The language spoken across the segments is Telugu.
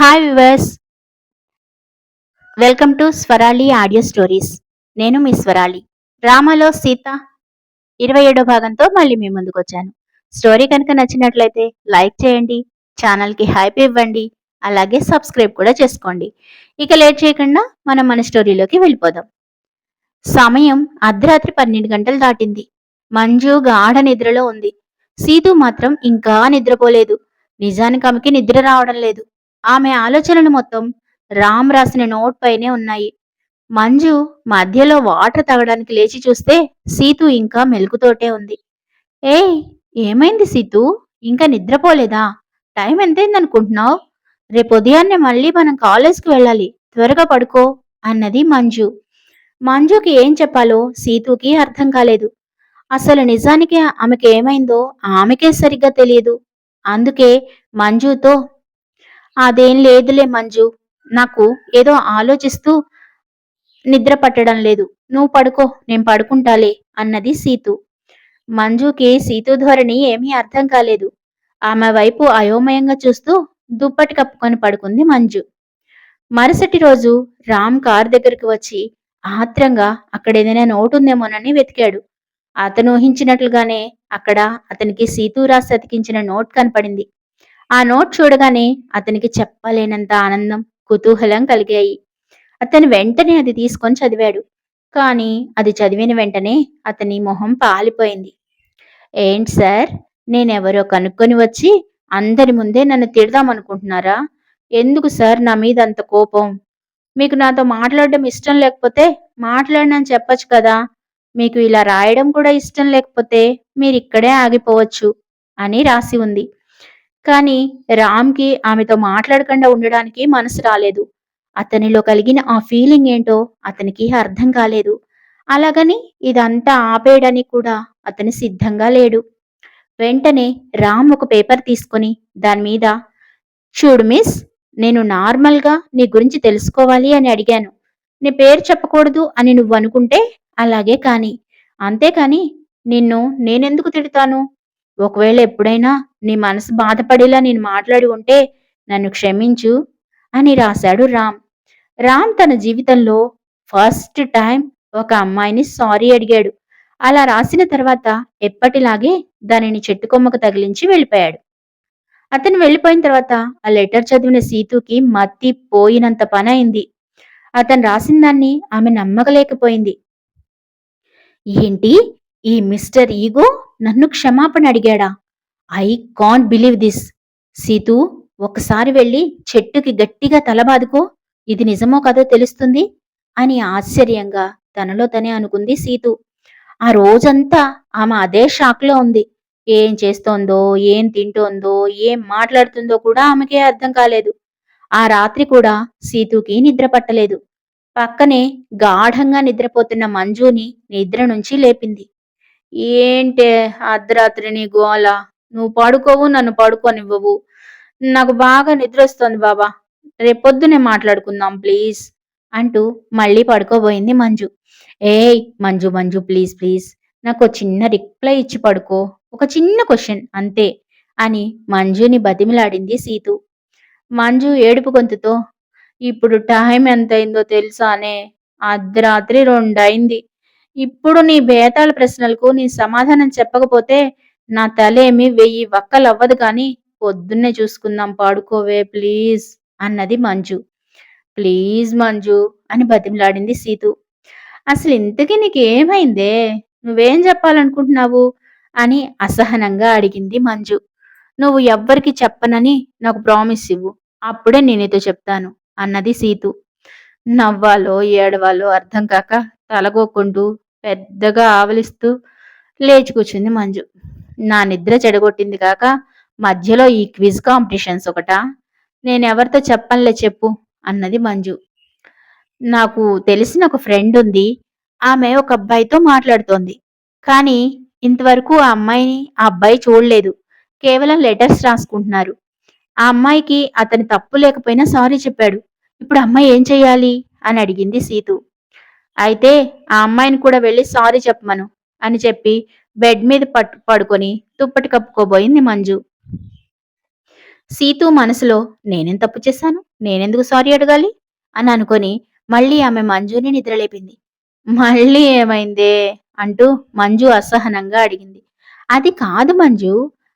Hi viewers welcome to Swarali audio stories నేను మీ స్వరాలి. రామలో సీత ఇరవై ఏడో భాగంతో మళ్ళీ మీ ముందుకు వచ్చాను. స్టోరీ కనుక నచ్చినట్లయితే లైక్ చేయండి ఛానల్కి హైప్ ఇవ్వండి అలాగే సబ్స్క్రైబ్ కూడా చేసుకోండి. ఇక లేట్ చేయకుండా మనం మన స్టోరీలోకి వెళ్ళిపోదాం. సమయం అర్ధరాత్రి పన్నెండు గంటలు దాటింది. మంజు గాఢ నిద్రలో ఉంది. సీతు మాత్రం ఇంకా నిద్రపోలేదు. నిజానికి ఆమెకి నిద్ర రావడం లేదు. ఆమె ఆలోచనలు మొత్తం రామ్ రాసిన నోట్ పైనే ఉన్నాయి. మంజు మధ్యలో వాటర్ తాగడానికి లేచి చూస్తే సీతు ఇంకా మెలుకుతోటే ఉంది. ఏయ్ ఏమైంది సీతు? ఇంకా నిద్రపోలేదా? టైం ఎంతైంది అనుకుంటున్నావు రేపు ఉదయాన్నే మళ్ళీ మనం కాలేజ్కి వెళ్ళాలి. త్వరగా పడుకో అన్నది మంజు. మంజుకి ఏం చెప్పాలో సీతుకి అర్థం కాలేదు. అసలు నిజానికి ఆమెకి ఏమైందో ఆమెకే సరిగ్గా తెలియదు. అందుకే మంజుతో అదేం లేదులే మంజు. నాకు ఏదో ఆలోచిస్తూ నిద్ర పట్టడం లేదు. నువ్వు పడుకో నేను పడుకుంటాలే అన్నది సీతు. మంజుకి సీతు ధోరణి ఏమీ అర్థం కాలేదు. ఆమె వైపు అయోమయంగా చూస్తూ దుప్పటి కప్పుకొని పడుకుంది మంజు. మరుసటి రోజు రామ్ కార్ దగ్గరికి వచ్చి ఆత్రంగా అక్కడ ఏదైనా నోటు ఉందేమోనని వెతికాడు. అతను ఊహించినట్లుగానే అక్కడ అతనికి సీతు రాసి అతికించిన నోట్ కనపడింది. ఆ నోట్ చూడగానే అతనికి చెప్పలేనంత ఆనందం కుతూహలం కలిగాయి. అతను వెంటనే అది తీసుకొని చదివాడు. కానీ అది చదివిన వెంటనే అతని మొహం పాలిపోయింది. ఏంటి సార్ నేనెవరో కనుక్కొని వచ్చి అందరి ముందే నన్ను తిడదామనుకుంటున్నారా? ఎందుకు సార్ నా మీద అంత కోపం? మీకు నాతో మాట్లాడడం ఇష్టం లేకపోతే మాట్లాడినని చెప్పచ్చు కదా. మీకు ఇలా రాయడం కూడా ఇష్టం లేకపోతే మీరు ఇక్కడే ఆగిపోవచ్చు అని రాసి ఉంది. కానీ రామ్కి ఆమెతో మాట్లాడకుండా ఉండడానికి మనసు రాలేదు. అతనిలో కలిగిన ఆ ఫీలింగ్ ఏంటో అతనికి అర్థం కాలేదు. అలాగని ఇదంతా ఆపేయడానికి కూడా అతని సిద్ధంగా లేడు. వెంటనే రామ్ ఒక పేపర్ తీసుకొని దాని మీద చూడు మిస్ నేను నార్మల్గా నీ గురించి తెలుసుకోవాలి అని అడిగాను. నీ పేరు చెప్పకూడదు అని నువ్వు అనుకుంటే అలాగే కాని. అంతేకాని నిన్ను నేనెందుకు తిడతాను? ఒకవేళ ఎప్పుడైనా నీ మనసు బాధపడేలా నేను మాట్లాడి ఉంటే నన్ను క్షమించు అని రాశాడు రామ్. రామ్ తన జీవితంలో ఫస్ట్ టైం ఒక అమ్మాయిని సారీ అడిగాడు. అలా రాసిన తర్వాత ఎప్పటిలాగే దానిని చెట్టు కొమ్మకు తగిలించి వెళ్ళిపోయాడు. అతను వెళ్ళిపోయిన తర్వాత ఆ లెటర్ చదివిన సీతుకి మత్తి పోయినంత పని అయింది. అతను రాసిన దాన్ని ఆమె నమ్మకలేకపోయింది. ఏంటి? ఈ మిస్టర్ ఈగో నన్ను క్షమాపణ అడిగాడా? I can believe this. Seethu ఒకసారి వెళ్ళి చెట్టుకి గట్టిగా తలబాదుకో. ఇది నిజమో కదో తెలుస్తుంది? అని ఆశ్చర్యంగా తనలో తనే అనుకుంది సీతు. ఆ రోజంతా ఆమె అదే షాక్లో ఉంది. ఏం చేస్తోందో ఏం తింటోందో ఏం మాట్లాడుతుందో కూడా ఆమెకే అర్థం కాలేదు. ఆ రాత్రి కూడా సీతుకి నిద్ర పట్టలేదు. పక్కనే గాఢంగా నిద్రపోతున్న మంజుని నిద్ర నుంచి లేపింది. ఏంటే అర్ధరాత్రి నీ గోల? నువ్వు పడుకోవు నన్ను పడుకోనివ్వవు. నాకు బాగా నిద్ర వస్తుంది బాబా. రేపొద్దునే మాట్లాడుకుందాం ప్లీజ్ అంటూ మళ్ళీ పడుకోబోయింది మంజు. ఏయ్ మంజు మంజు ప్లీజ్ ప్లీజ్. నాకు చిన్న రిప్లై ఇచ్చి పడుకో. ఒక చిన్న క్వశ్చన్ అంతే అని మంజుని బతిమిలాడింది సీతు. మంజు ఏడుపు గొంతుతో ఇప్పుడు టైం ఎంతైందో తెలుసానే. అర్ధరాత్రి రెండైంది. ఇప్పుడు నీ బేతాళ ప్రశ్నలకు నీ సమాధానం చెప్పకపోతే నా తలేమి వెయ్యి వక్కలవ్వదు కానీ పొద్దున్నే చూసుకుందాం పాడుకోవే ప్లీజ్ అన్నది మంజు. ప్లీజ్ మంజు అని బతిమలాడింది సీతు. అసలు ఇంతకీ నీకేమైందే? నువ్వేం చెప్పాలనుకుంటున్నావు? అని అసహనంగా అడిగింది మంజు. నువ్వు ఎవ్వరికి చెప్పనని నాకు ప్రామిస్ ఇవ్వు. అప్పుడే నేనేతో చెప్తాను అన్నది సీతు. నవ్వాలో ఏడవాలో అర్థం కాక తలగోకుంటూ పెద్దగా ఆవలిస్తూ లేచి కూర్చుంది మంజు. నా నిద్ర చెడగొట్టింది కాక మధ్యలో ఈ క్విజ్ కాంపిటీషన్స్ ఒకట? నేనెవరితో చెప్పనులే చెప్పు అన్నది మంజు. నాకు తెలిసిన ఒక ఫ్రెండ్ ఉంది. ఆమె ఒక అబ్బాయితో మాట్లాడుతోంది. కానీ ఇంతవరకు ఆ అమ్మాయిని ఆ అబ్బాయి చూడలేదు. కేవలం లెటర్స్ రాసుకుంటున్నారు. ఆ అమ్మాయికి అతని తప్పు లేకపోయినా సారీ చెప్పాడు. ఇప్పుడు అమ్మాయి ఏం చేయాలి అని అడిగింది సీతు. అయితే ఆ అమ్మాయిని కూడా వెళ్ళి సారీ చెప్పమను అని చెప్పి బెడ్ మీద పట్టు పడుకొని తుప్పటి కప్పుకోబోయింది మంజు. సీతు మనసులో నేనేం తప్పు చేశాను? నేనెందుకు సారీ అడగాలి? అని అనుకొని మళ్ళీ ఆమె మంజుని నిద్రలేపింది. మళ్ళీ ఏమైందే? అంటూ మంజు అసహనంగా అడిగింది. అది కాదు మంజు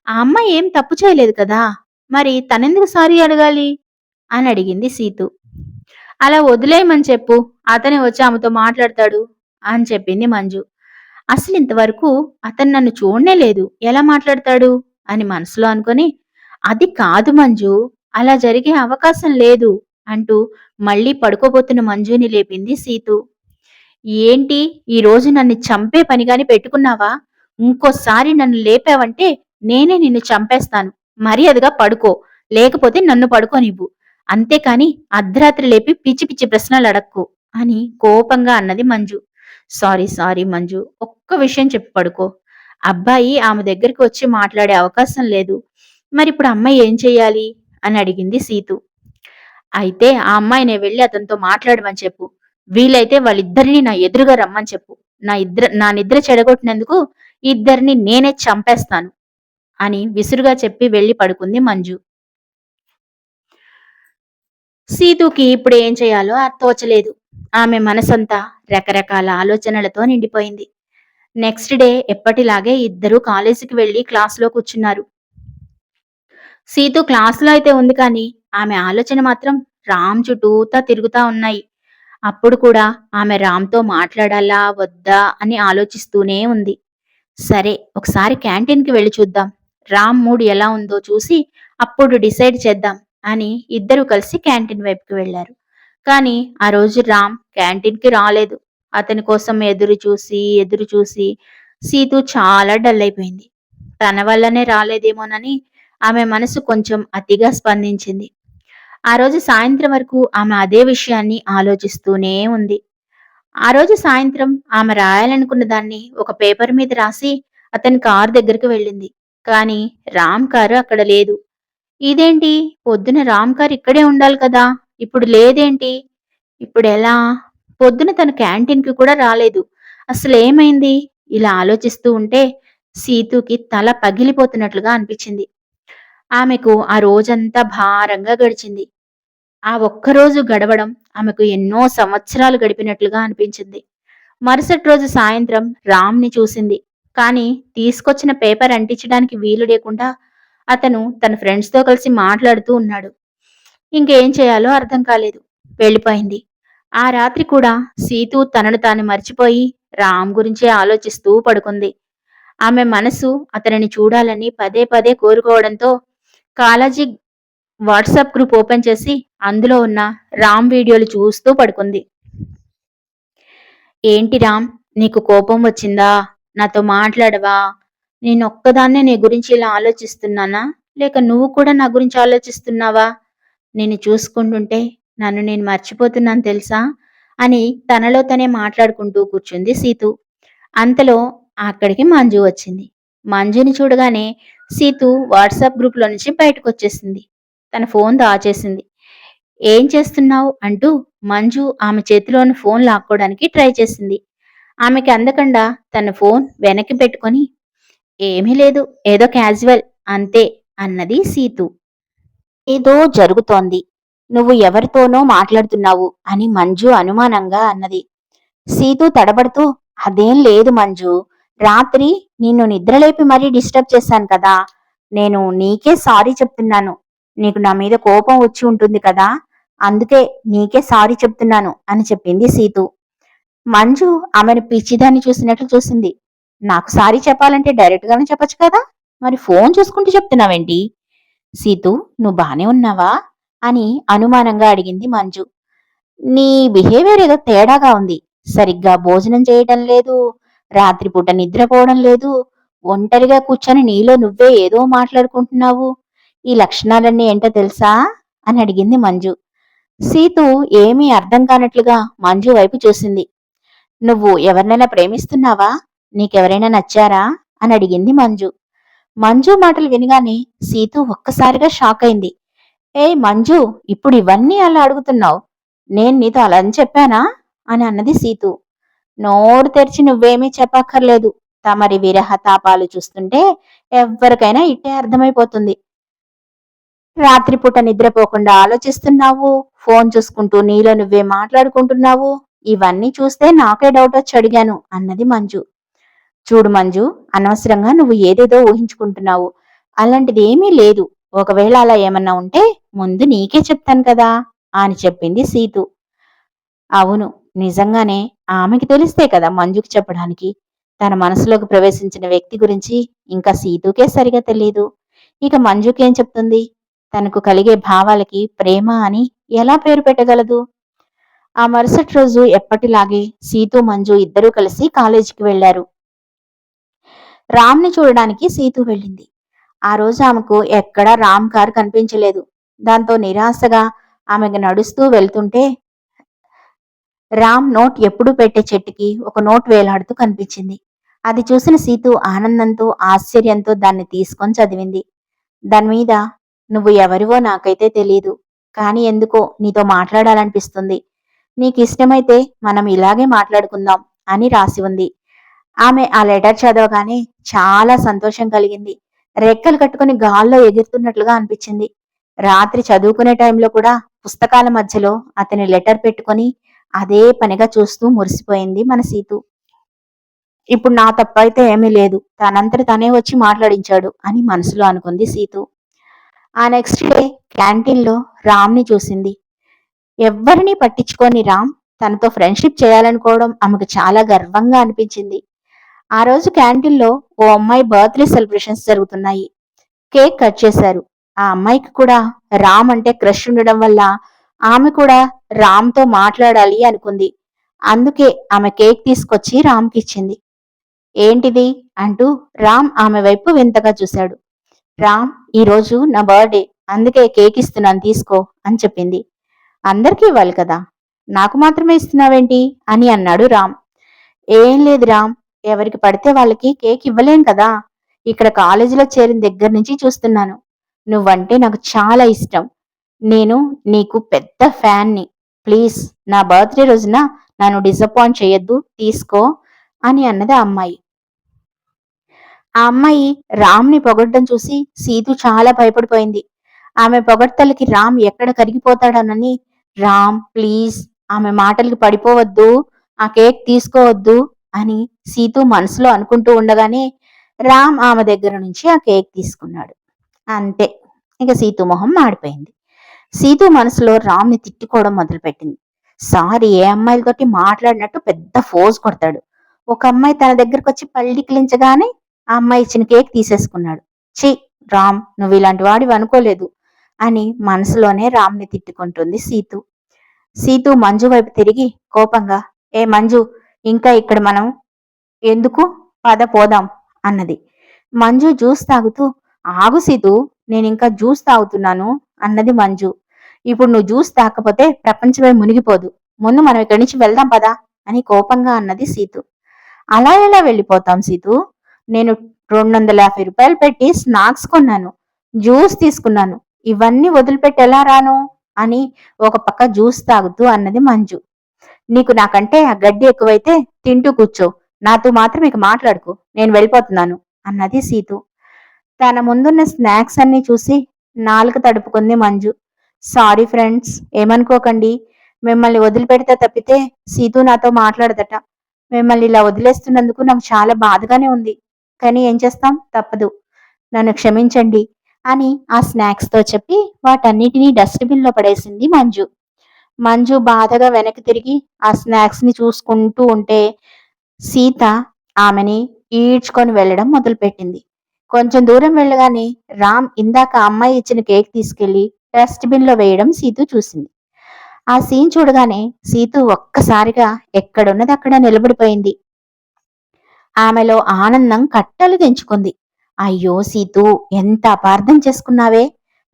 ఆ అమ్మాయి ఏం తప్పు చేయలేదు కదా? మరి తనెందుకు సారీ అడగాలి? అని అడిగింది సీతు. అలా వదిలేయమని చెప్పు. అతనే వచ్చి ఆమెతో మాట్లాడతాడు అని చెప్పింది మంజు. అసలు ఇంతవరకు అతను నన్ను చూడనే లేదు. ఎలా మాట్లాడతాడు? అని మనసులో అనుకొని అది కాదు మంజు. అలా జరిగే అవకాశం లేదు అంటూ మళ్ళీ పడుకోబోతున్న మంజుని లేపింది సీతు. ఏంటి? ఈ రోజు నన్ను చంపే పనిగాని పెట్టుకున్నావా? ఇంకోసారి నన్ను లేపావంటే నేనే నిన్ను చంపేస్తాను. మర్యాదగా పడుకో. లేకపోతే నన్ను పడుకోనివ్వు. అంతేకాని అర్ధరాత్రి లేపి పిచ్చి పిచ్చి ప్రశ్నలు అడక్కు అని కోపంగా అన్నది మంజు. సారీ సారీ మంజు ఒక్క విషయం చెప్పి పడుకో. అబ్బాయి ఆమె దగ్గరికి వచ్చి మాట్లాడే అవకాశం లేదు. మరి ఇప్పుడు అమ్మాయి ఏం చెయ్యాలి? అని అడిగింది సీతు. అయితే ఆ అమ్మాయిని వెళ్ళి అతనితో మాట్లాడమని చెప్పు. వీలైతే వాళ్ళిద్దరిని నా ఎదురుగా రమ్మని చెప్పు. నా ఇద్దరు నా నిద్ర చెడగొట్టినందుకు ఇద్దరిని నేనే చంపేస్తాను అని విసురుగా చెప్పి వెళ్ళి పడుకుంది మంజు. సీతుకి ఇప్పుడు ఏం చేయాలో తోచలేదు. ఆమె మనసంతా రకరకాల ఆలోచనలతో నిండిపోయింది. నెక్స్ట్ డే ఎప్పటిలాగే ఇద్దరూ కాలేజీకి వెళ్ళి క్లాసులో కూర్చున్నారు. సీతు క్లాసులో అయితే ఉంది కానీ ఆమె ఆలోచన మాత్రం రామ్ చుట్టూతా తిరుగుతా ఉన్నాయి. అప్పుడు కూడా ఆమె రామ్తో మాట్లాడాలా వద్దా అని ఆలోచిస్తూనే ఉంది. సరే ఒకసారి క్యాంటీన్కి వెళ్ళి చూద్దాం. రామ్ మూడ్ ఎలా ఉందో చూసి అప్పుడు డిసైడ్ చేద్దాం. అని ఇద్దరు కలిసి క్యాంటీన్ వైపుకి వెళ్ళారు కానీ ఆ రోజు రామ్ క్యాంటీన్కి రాలేదు. అతని కోసం ఎదురు చూసి ఎదురు చూసి సీతు చాలా డల్ అయిపోయింది. తన వల్లనే రాలేదేమోనని ఆమె మనసు కొంచెం అతిగా స్పందించింది. ఆ రోజు సాయంత్రం వరకు ఆమె అదే విషయాన్ని ఆలోచిస్తూనే ఉంది. ఆ రోజు సాయంత్రం ఆమె రాయాలనుకున్న దాన్ని ఒక పేపర్ మీద రాసి అతని కారు దగ్గరికి వెళ్ళింది. కానీ రామ్ కారు అక్కడ లేదు. ఇదేంటి? పొద్దున రామ్ గారు ఇక్కడే ఉండాలి కదా. ఇప్పుడు లేదేంటి? ఇప్పుడు ఎలా? పొద్దున తన క్యాంటీన్కి కూడా రాలేదు. అసలు ఏమైంది? ఇలా ఆలోచిస్తూ ఉంటే సీతుకి తల పగిలిపోతున్నట్లుగా అనిపించింది. ఆమెకు ఆ రోజంతా భారంగా గడిచింది. ఆ ఒక్కరోజు గడవడం ఆమెకు ఎన్నో సంవత్సరాలు గడిపినట్లుగా అనిపించింది. మరుసటి రోజు సాయంత్రం రామ్ని చూసింది. కానీ తీసుకొచ్చిన పేపర్ అంటించడానికి వీలు లేకుండా అతను తన ఫ్రెండ్స్తో కలిసి మాట్లాడుతూ ఉన్నాడు. ఇంకేం చేయాలో అర్థం కాలేదు. వెళ్ళిపోయింది. ఆ రాత్రి కూడా సీతు తనను తాను మర్చిపోయి రామ్ గురించే ఆలోచిస్తూ పడుకుంది. ఆమె మనసు అతనిని చూడాలని పదే పదే కోరుకోవడంతో కాలేజీ వాట్సాప్ గ్రూప్ ఓపెన్ చేసి అందులో ఉన్న రామ్ వీడియోలు చూస్తూ పడుకుంది. ఏంటి రామ్ నీకు కోపం వచ్చిందా? నాతో మాట్లాడవా? నేను ఒక్కదాన్నే నీ గురించి ఇలా ఆలోచిస్తున్నానా? లేక నువ్వు కూడా నా గురించి ఆలోచిస్తున్నావా? నేను చూసుకుంటుంటే నన్ను నేను మర్చిపోతున్నాను తెలుసా? అని తనలో తనే మాట్లాడుకుంటూ కూర్చుంది సీతు. అంతలో అక్కడికి మంజు వచ్చింది. మంజుని చూడగానే సీతు వాట్సాప్ గ్రూప్లో నుంచి బయటకు వచ్చేసింది తన ఫోన్ దాచేసింది. ఏం చేస్తున్నావు? అంటూ మంజు ఆమె చేతిలోని ఫోన్ లాక్కోవడానికి ట్రై చేసింది. ఆమెకి అందకుండా తన ఫోన్ వెనక్కి పెట్టుకొని ఏమీ లేదు. ఏదో క్యాజువల్ అంతే అన్నది సీతు. ఏదో జరుగుతోంది. నువ్వు ఎవరితోనో మాట్లాడుతున్నావు అని మంజు అనుమానంగా అన్నది. సీతు తడబడుతూ అదేం లేదు మంజు. రాత్రి నిన్ను నిద్రలేపి మరీ డిస్టర్బ్ చేశాను కదా. నేను నీకే సారీ చెప్తున్నాను. నీకు నా మీద కోపం వచ్చి ఉంటుంది కదా. అందుకే నీకే సారీ చెప్తున్నాను అని చెప్పింది సీతు. మంజు ఆమెను పిచ్చిదాన్ని చూసినట్లు చూసింది. నాకు సారీ చెప్పాలంటే డైరెక్ట్ గానే చెప్పొచ్చు కదా? మరి ఫోన్ చూసుకుంటూ చెప్తున్నావేంటి? సీతు నువ్వు బానే ఉన్నావా? అని అనుమానంగా అడిగింది మంజు. నీ బిహేవియర్ ఏదో తేడాగా ఉంది. సరిగ్గా భోజనం చేయటం లేదు రాత్రిపూట నిద్రపోవడం లేదు ఒంటరిగా కూర్చొని నీలో నువ్వే ఏదో మాట్లాడుకుంటున్నావు. ఈ లక్షణాలన్నీ ఏంటో తెలుసా? అని అడిగింది మంజు. సీతు ఏమీ అర్థం కానట్లుగా మంజు వైపు చూసింది. నువ్వు ఎవరినైనా ప్రేమిస్తున్నావా? నీకెవరైనా నచ్చారా? అని అడిగింది మంజు. మంజు మాటలు వినగానే సీతు ఒక్కసారిగా షాక్ అయింది. ఏ మంజు ఇప్పుడు ఇవన్నీ అలా అడుగుతున్నావు? నేను నీతో అలా అని చెప్పానా? అని అన్నది సీతు. నోరు తెరిచి నువ్వేమీ చెప్పక్కర్లేదు. తమరి విరహ తాపాలు చూస్తుంటే ఎవ్వరికైనా ఇట్టే అర్థమైపోతుంది. రాత్రిపూట నిద్రపోకుండా ఆలోచిస్తున్నావు? ఫోన్ చూసుకుంటూ నీలో నువ్వే మాట్లాడుకుంటున్నావు? ఇవన్నీ చూస్తే నాకే డౌట్ వచ్చి అడిగాను అన్నది మంజు. చూడు మంజు అనవసరంగా నువ్వు ఏదేదో ఊహించుకుంటున్నావు. అలాంటిది ఏమీ లేదు. ఒకవేళ అలా ఏమన్నా ఉంటే ముందు నీకే చెప్తాను కదా అని చెప్పింది సీతు. అవును నిజంగానే ఆమెకి తెలిస్తే కదా మంజుకి చెప్పడానికి. తన మనసులోకి ప్రవేశించిన వ్యక్తి గురించి ఇంకా సీతుకే సరిగా తెలియదు ఇక మంజుకేం చెప్తుంది? తనకు కలిగే భావాలకి ప్రేమ అని ఎలా పేరు పెట్టగలదు? ఆ మరుసటి రోజు ఎప్పటిలాగే సీతు మంజు ఇద్దరూ కలిసి కాలేజీకి వెళ్ళారు రామ్ని చూడడానికి సీతు వెళ్ళింది. ఆ రోజు ఆమెకు ఎక్కడా రామ్ కారు కనిపించలేదు. దాంతో నిరాశగా ఆమెకు నడుస్తూ వెళ్తుంటే రామ్ నోట్ ఎప్పుడు పెట్టే చెట్టుకి ఒక నోట్ వేలాడుతూ కనిపించింది. అది చూసిన సీతు ఆనందంతో ఆశ్చర్యంతో దాన్ని తీసుకొని చదివింది. దాని మీద నువ్వు ఎవరివో నాకైతే తెలియదు కానీ ఎందుకో నీతో మాట్లాడాలనిపిస్తుంది. నీకు ఇష్టమైతే మనం ఇలాగే మాట్లాడుకుందాం అని రాసి ఉంది. ఆమె ఆ లెటర్ చదవగానే చాలా సంతోషం కలిగింది. రెక్కలు కట్టుకుని గాల్లో ఎగురుతున్నట్లుగా అనిపించింది. రాత్రి చదువుకునే టైంలో కూడా పుస్తకాల మధ్యలో అతని లెటర్ పెట్టుకొని అదే పనిగా చూస్తూ మురిసిపోయింది మన సీతు. ఇప్పుడు నా తప్పైతే ఏమీ లేదు. తనంతట తనే వచ్చి మాట్లాడించాడు అని మనసులో అనుకుంది సీతు. ఆ నెక్స్ట్ డే క్యాంటీన్లో రామ్ని చూసింది. ఎవ్వరినీ పట్టించుకొని రామ్ తనతో ఫ్రెండ్షిప్ చేయాలనుకోవడం ఆమెకు చాలా గర్వంగా అనిపించింది. ఆ రోజు క్యాంటీన్లో ఓ అమ్మాయి బర్త్డే సెలబ్రేషన్స్ జరుగుతున్నాయి. కేక్ కట్ చేశారు. ఆ అమ్మాయికి కూడా రామ్ అంటే క్రష్ ఉండడం వల్ల ఆమె కూడా రామ్తో మాట్లాడాలి అనుకుంది. అందుకే ఆమె కేక్ తీసుకొచ్చి రామ్కి ఇచ్చింది. ఏంటిది? అంటూ రామ్ ఆమె వైపు వింతగా చూశాడు. రామ్ ఈరోజు నా బర్త్డే అందుకే కేక్ ఇస్తున్నాను తీసుకో అని చెప్పింది. అందరికీ ఇవ్వాలి కదా? నాకు మాత్రమే ఇస్తున్నావేంటి? అని అన్నాడు రామ్. ఏం లేదు రామ్ ఎవరికి పడితే వాళ్ళకి కేక్ ఇవ్వలేం కదా. ఇక్కడ కాలేజీలో చేరిన దగ్గర నుంచి చూస్తున్నాను. నువ్వంటే నాకు చాలా ఇష్టం. నేను నీకు పెద్ద ఫ్యాన్ని. ప్లీజ్ నా బర్త్డే రోజున నన్ను డిసప్పాయింట్ చేయొద్దు తీసుకో అని అన్నది ఆ అమ్మాయి. ఆ అమ్మాయి రామ్ని పొగడ్డం చూసి సీతు చాలా భయపడిపోయింది. ఆమె పొగడ్తలకి రామ్ ఎక్కడ కరిగిపోతాడనని రామ్ ప్లీజ్ ఆమె మాటలకి పడిపోవద్దు ఆ కేక్ తీసుకోవద్దు అని సీతు మనసులో అనుకుంటూ ఉండగానే రామ్ ఆమె దగ్గర నుంచి ఆ కేక్ తీసుకున్నాడు. అంతే ఇక సీతు మొహం మాడిపోయింది. సీతు మనసులో రామ్ని తిట్టుకోవడం మొదలుపెట్టింది. సారీ ఏ అమ్మాయిలతోటి మాట్లాడినట్టు పెద్ద ఫోజ్ కొడతాడు. ఒక అమ్మాయి తన దగ్గరకు వచ్చి పల్లికిలించగానే ఆ అమ్మాయి ఇచ్చిన కేక్ తీసేసుకున్నాడు. చి రామ్ నువ్వు ఇలాంటి వాడివి అనుకోలేదు అని మనసులోనే రామ్ని తిట్టుకుంటుంది సీతు. సీతు మంజు వైపు తిరిగి కోపంగా ఏ మంజు ఇంకా ఇక్కడ మనం ఎందుకు పద పోదాం అన్నది. మంజు జ్యూస్ తాగుతూ ఆగు సీతు నేను ఇంకా జ్యూస్ తాగుతున్నాను అన్నది మంజు. ఇప్పుడు నువ్వు జ్యూస్ తాకపోతే ప్రపంచమే మునిగిపోదు. ముందు మనం ఇక్కడి నుంచి వెళ్దాం పదా అని కోపంగా అన్నది సీతు. అలా ఎలా వెళ్ళిపోతాం సీతు? నేను రెండు వందల యాభై రూపాయలు పెట్టి స్నాక్స్ కొన్నాను. జ్యూస్ తీసుకున్నాను. ఇవన్నీ వదిలిపెట్టి ఎలా రాను అని ఒక పక్క జ్యూస్ తాగుతూ అన్నది మంజు. నీకు నాకంటే ఆ గడ్డి ఎక్కువైతే తింటూ కూర్చో. నాతో మాత్రం ఇక మాట్లాడుకు. నేను వెళ్ళిపోతున్నాను అన్నది సీతు. తన ముందున్న స్నాక్స్ అన్ని చూసి నాలుక తడుపుకుంది మంజు. సారీ ఫ్రెండ్స్ ఏమనుకోకండి. మిమ్మల్ని వదిలిపెడితే తప్పితే సీతు నాతో మాట్లాడదట. మిమ్మల్ని ఇలా వదిలేస్తున్నందుకు నాకు చాలా బాధగానే ఉంది. కానీ ఏం చేస్తాం? తప్పదు. నన్ను క్షమించండి అని ఆ స్నాక్స్తో చెప్పి వాటన్నిటినీ డస్ట్బిన్లో పడేసింది మంజు. మంజు బాధగా వెనక్కి తిరిగి ఆ స్నాక్స్ని చూసుకుంటూ ఉంటే సీత ఆమెని ఈడ్చుకొని వెళ్ళడం మొదలుపెట్టింది. కొంచెం దూరం వెళ్ళగానే రామ్ ఇందాక అమ్మాయి ఇచ్చిన కేక్ తీసుకెళ్ళి డస్ట్బిన్లో వేయడం సీతు చూసింది. ఆ సీన్ చూడగానే సీతు ఒక్కసారిగా ఎక్కడున్నది అక్కడ నిలబడిపోయింది. ఆమెలో ఆనందం కట్టలు తెంచుకుంది. అయ్యో సీతు ఎంత అపార్థం చేసుకున్నావే?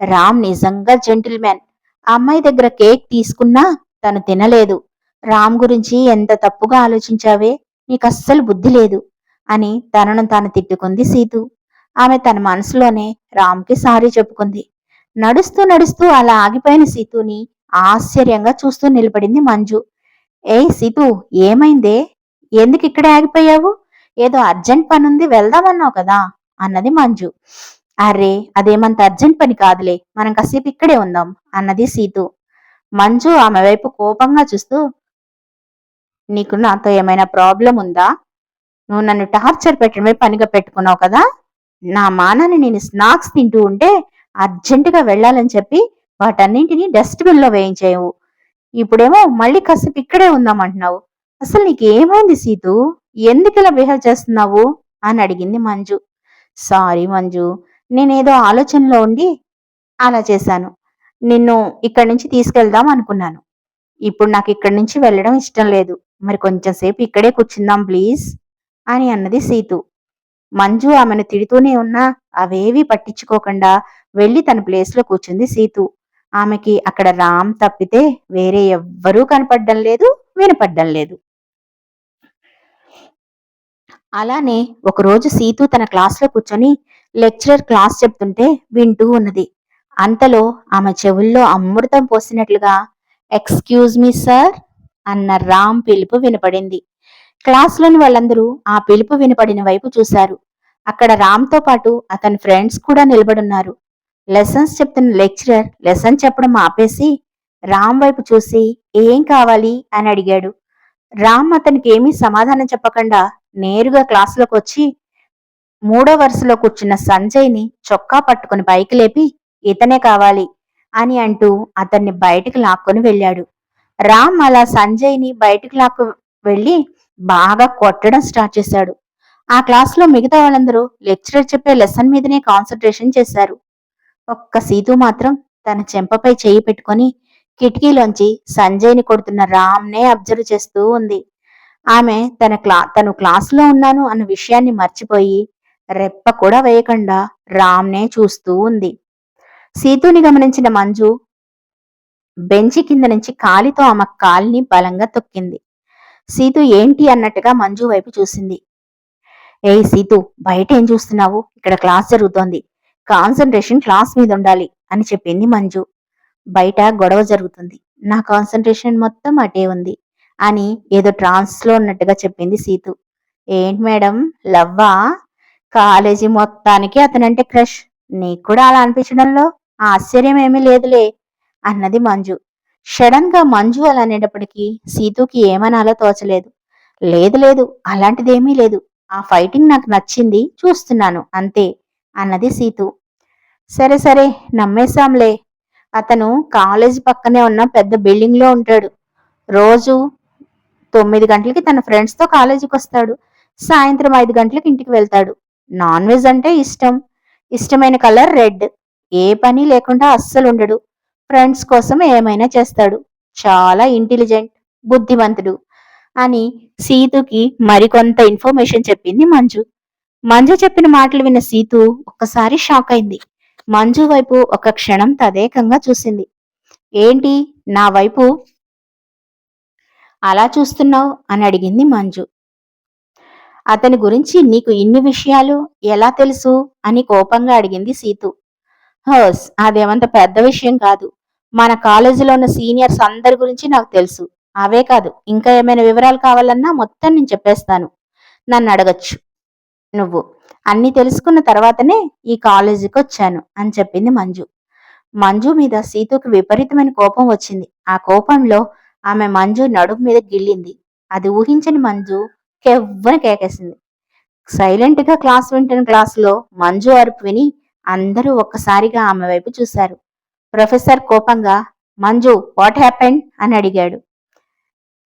రామ్ నిజంగా జెంటిల్మ్యాన్ అమ్మాయి దగ్గర కేక్ తీసుకున్నా తను తినలేదు. రామ్ గురించి ఎంత తప్పుగా ఆలోచించావే? నీకు అస్సలు బుద్ధి లేదు అని తనను తాను తిట్టుకుంది సీతు. ఆమె తన మనసులోనే రామ్కి సారీ చెప్పుకుంది. నడుస్తూ నడుస్తూ అలా ఆగిపోయిన సీతుని ఆశ్చర్యంగా చూస్తూ నిలబడింది మంజు. ఏయ్ సీతు ఏమైందే? ఎందుకు ఇక్కడే ఆగిపోయావు? ఏదో అర్జెంట్ పనుంది వెళ్దామన్నావు కదా? అన్నది మంజు. అరే అదేమంత అర్జెంట్ పని కాదులే. మనం కాసేపు ఇక్కడే ఉందాం అన్నది సీతు. మంజు ఆమె వైపు కోపంగా చూస్తూ నీకు నాతో ఏమైనా ప్రాబ్లం ఉందా? నువ్వు నన్ను టార్చర్ పెట్టడమే పనిగా పెట్టుకున్నావు కదా? నా మానాన్ని నేను స్నాక్స్ తింటూ ఉంటే అర్జెంటుగా వెళ్ళాలని చెప్పి వాటన్నింటినీ డస్ట్బిన్లో వేయించేవు. ఇప్పుడేమో మళ్ళీ కాసేపు ఇక్కడే ఉందామంటున్నావు అసలు నీకు ఏమైంది సీతు? ఎందుకు ఇలా బిహేవ్ చేస్తున్నావు? అని అడిగింది మంజు. సారీ మంజు నేనేదో ఆలోచనలో ఉండి అలా చేశాను. నిన్ను ఇక్కడి నుంచి తీసుకెళ్దాం అనుకున్నాను. ఇప్పుడు నాకు ఇక్కడి నుంచి వెళ్ళడం ఇష్టం లేదు. మరి కొంచెం సేపు ఇక్కడే కూర్చుందాం ప్లీజ్ అని అన్నది సీతు. మంజు ఆమెను తిడుతూనే ఉన్నా అవేవీ పట్టించుకోకుండా వెళ్ళి తన ప్లేస్లో కూర్చుంది సీతు. ఆమెకి అక్కడ రామ్ తప్పితే వేరే ఎవ్వరూ కనపడ్డం లేదు వినపడ్డం లేదు. అలానే ఒకరోజు సీతు తన క్లాస్లో కూర్చొని లెక్చరర్ క్లాస్ చెప్తుంటే వింటూ ఉన్నది. అంతలో ఆమె చెవుల్లో అమృతం పోసినట్లుగా ఎక్స్క్యూజ్ మీ సార్ అన్న రామ్ పిలుపు వినపడింది. క్లాస్లోని వాళ్ళందరూ ఆ పిలుపు వినపడిన వైపు చూశారు. అక్కడ రామ్తో పాటు అతని ఫ్రెండ్స్ కూడా నిలబడున్నారు. లెసన్స్ చెప్తున్న లెక్చరర్ లెసన్ చెప్పడం ఆపేసి రామ్ వైపు చూసి ఏం కావాలి? అని అడిగాడు. రామ్ అతనికి ఏమీ సమాధానం చెప్పకుండా నేరుగా క్లాసులోకి వచ్చి మూడో వరుసలో కూర్చున్న సంజయ్ని చొక్కా పట్టుకుని పైకి లేపి ఇతనే కావాలి అని అంటూ అతన్ని బయటికి లాక్కొని వెళ్ళాడు. రామ్ అలా సంజయ్ని బయటకు లాక్కు వెళ్ళి బాగా కొట్టడం స్టార్ట్ చేశాడు. ఆ క్లాస్లో మిగతా వాళ్ళందరూ లెక్చరర్ చెప్పే లెసన్ మీదనే కాన్సన్ట్రేషన్ చేశారు. ఒక్క సీతు మాత్రం తన చెంపపై చేయి పెట్టుకొని కిటికీలోంచి సంజయ్ని కొడుతున్న రామ్నే అబ్జర్వ్ చేస్తూ ఉంది. ఆమె తన క్లా తను క్లాసులో ఉన్నాను అన్న విషయాన్ని మర్చిపోయి రెప్ప కూడా వేయకుండా రామ్నే చూస్తూ ఉంది. సీతుని గమనించిన మంజు బెంచి కింద నుంచి కాలితో ఆమె కాలిని బలంగా తొక్కింది. సీతు ఏంటి అన్నట్టుగా మంజు వైపు చూసింది. ఏయ్ సీతు బయట ఏం చూస్తున్నావు? ఇక్కడ క్లాస్ జరుగుతోంది. కాన్సన్ట్రేషన్ క్లాస్ మీద ఉండాలి అని చెప్పింది మంజు. బయట గొడవ జరుగుతుంది. నా కాన్సన్ట్రేషన్ మొత్తం అటే ఉంది. అని ఏదో ట్రాన్స్లో ఉన్నట్టుగా చెప్పింది సీతు. ఏంటి మేడం లవ్వా? కాలేజీ మొత్తానికి అతనంటే క్రష్. నీకు కూడా అలా అనిపించడంలో ఆశ్చర్యం ఏమీ లేదులే అన్నది మంజు. సడన్గా మంజు అలా అనేటప్పటికీ సీతుకి ఏమనాలో తోచలేదు. లేదు లేదు అలాంటిదేమీ లేదు. ఆ ఫైటింగ్ నాకు నచ్చింది చూస్తున్నాను అంతే అన్నది సీతు. సరే సరే నమ్మేశాంలే. అతను కాలేజీ పక్కనే ఉన్న పెద్ద బిల్డింగ్లో ఉంటాడు. రోజు తొమ్మిది గంటలకి తన ఫ్రెండ్స్తో కాలేజీకి వస్తాడు. సాయంత్రం ఐదు గంటలకు ఇంటికి వెళ్తాడు. నాన్ వెజ్ అంటే ఇష్టం. ఇష్టమైన కలర్ రెడ్ ఏ పని లేకుండా అస్సలు ఉండడు. ఫ్రెండ్స్ కోసం ఏమైనా చేస్తాడు. చాలా ఇంటెలిజెంట్ బుద్ధిమంతుడు. అని సీతుకి మరికొంత ఇన్ఫర్మేషన్ చెప్పింది మంజు. మంజు చెప్పిన మాటలు విన్న సీతు ఒక్కసారి షాక్ అయింది. మంజు వైపు ఒక క్షణం తదేకంగా చూసింది. ఏంటి? నా వైపు అలా చూస్తున్నావు? అని అడిగింది మంజు. అతని గురించి నీకు ఇన్ని విషయాలు ఎలా తెలుసు? అని కోపంగా అడిగింది సీతు. హోస్ అదేమంత పెద్ద విషయం కాదు. మన కాలేజీలో ఉన్న సీనియర్స్ అందరి గురించి నాకు తెలుసు. అవే కాదు ఇంకా ఏమైనా వివరాలు కావాలన్నా మొత్తం నేను చెప్పేస్తాను. నన్ను అడగచ్చు. నువ్వు అన్ని తెలుసుకున్న తర్వాతనే ఈ కాలేజీకి వచ్చాను అని చెప్పింది మంజు. మంజు మీద సీతుకు విపరీతమైన కోపం వచ్చింది. ఆ కోపంలో ఆమె మంజు నడుము మీద గిల్లింది. అది ఊహించని మంజు కెవ్వన కేకేసింది. సైలెంట్గా క్లాస్ వింటున్న క్లాసులో మంజు అరుపు విని అందరూ ఒక్కసారిగా ఆమె వైపు చూశారు. ప్రొఫెసర్ కోపంగా మంజు వాట్ హ్యాపెండ్ అని అడిగాడు.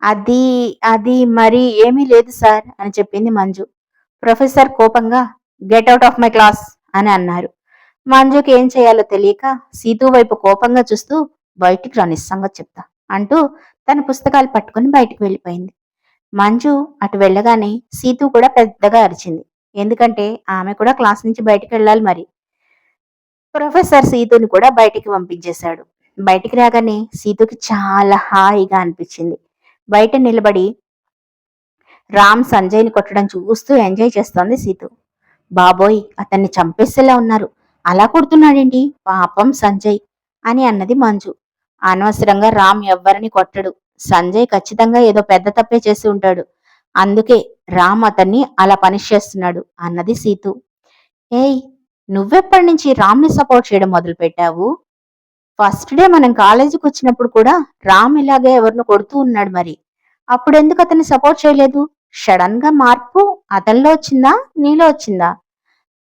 అది అది మరి ఏమీ లేదు సార్ అని చెప్పింది మంజు. ప్రొఫెసర్ కోపంగా get out of my class అని అన్నారు. మంజుకి ఏం చేయాలో తెలియక సీతు వైపు కోపంగా చూస్తూ బయటికి రాని సంగతి చెప్తా అంటూ తన పుస్తకాలు పట్టుకుని బయటకు వెళ్ళిపోయింది. మంజు అటు వెళ్ళగానే సీతు కూడా పెద్దగా అరిచింది. ఎందుకంటే ఆమె కూడా క్లాస్ నుంచి బయటకు వెళ్ళాలి మరి. ప్రొఫెసర్ సీతుని కూడా బయటికి పంపించేశాడు. బయటికి రాగానే సీతుకి చాలా హాయిగా అనిపించింది. బయట నిలబడి రామ్ సంజయ్ని కొట్టడం చూస్తూ ఎంజాయ్ చేస్తోంది సీతు. బాబోయ్ అతన్ని చంపేసేలా ఉన్నారు. అలా కొడుతున్నాడేంటి? పాపం సంజయ్ అని అన్నది మంజు. అనవసరంగా రామ్ ఎవ్వరిని కొట్టడు. సంజయ్ ఖచ్చితంగా ఏదో పెద్ద తప్పే చేసి ఉంటాడు. అందుకే రామ్ అతన్ని అలా పనిష్ చేస్తున్నాడు అన్నది సీతు. ఏయ్ నువ్వెప్పటి నుంచి రామ్ని సపోర్ట్ చేయడం మొదలు పెట్టావు ఫస్ట్ డే మనం కాలేజీకి వచ్చినప్పుడు కూడా రామ్ ఇలాగే ఎవరిని కొడుతూ ఉన్నాడు మరి. అప్పుడు ఎందుకు అతన్ని సపోర్ట్ చేయలేదు? సడన్గా మార్పు అతనిలో వచ్చిందా? నీలో వచ్చిందా?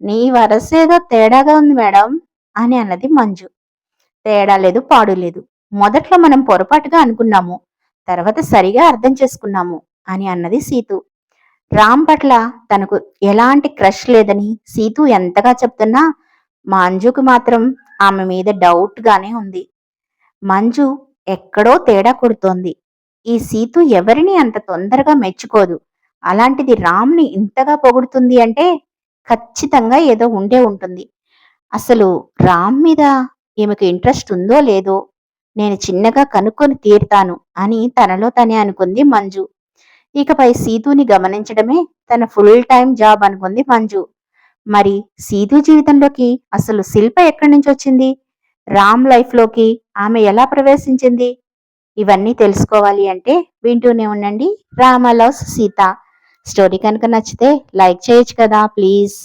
నీ వరసేదో తేడాగా ఉంది మేడం అని అన్నది మంజు. తేడా లేదు పాడు లేదు. మొదట్లో మనం పొరపాటుగా అనుకున్నాము తర్వాత సరిగా అర్థం చేసుకున్నాము అని అన్నది సీతు. రామ్ పట్ల తనకు ఎలాంటి క్రష్ లేదని సీతు ఎంతగా చెప్తున్నా మంజుకు మాత్రం ఆమె మీద డౌట్ గానే ఉంది. మంజు ఎక్కడో తేడా కొడుతోంది. ఈ సీతు ఎవరిని అంత తొందరగా మెచ్చుకోదు. అలాంటిది రామ్ని ఇంతగా పొగుడుతుంది అంటే ఖచ్చితంగా ఏదో ఉండే ఉంటుంది. అసలు రామ్ మీద ఈమెకు ఇంట్రెస్ట్ ఉందో లేదో నేను చిన్నగా కనుక్కొని తీరుతాను అని తనలో తనే అనుకుంది మంజు. ఇకపై సీతుని గమనించడమే తన ఫుల్ టైం జాబ్ అనుకుంది మంజు. మరి సీతు జీవితంలోకి అసలు శిల్ప ఎక్కడి నుంచి వచ్చింది? రామ్ లైఫ్లోకి ఆమె ఎలా ప్రవేశించింది? ఇవన్నీ తెలుసుకోవాలి అంటే వింటూనే ఉండండి. రామ లవ్స్ సీత. స్టోరీ కనుక నచ్చితే లైక్ చేయొచ్చు కదా ప్లీజ్.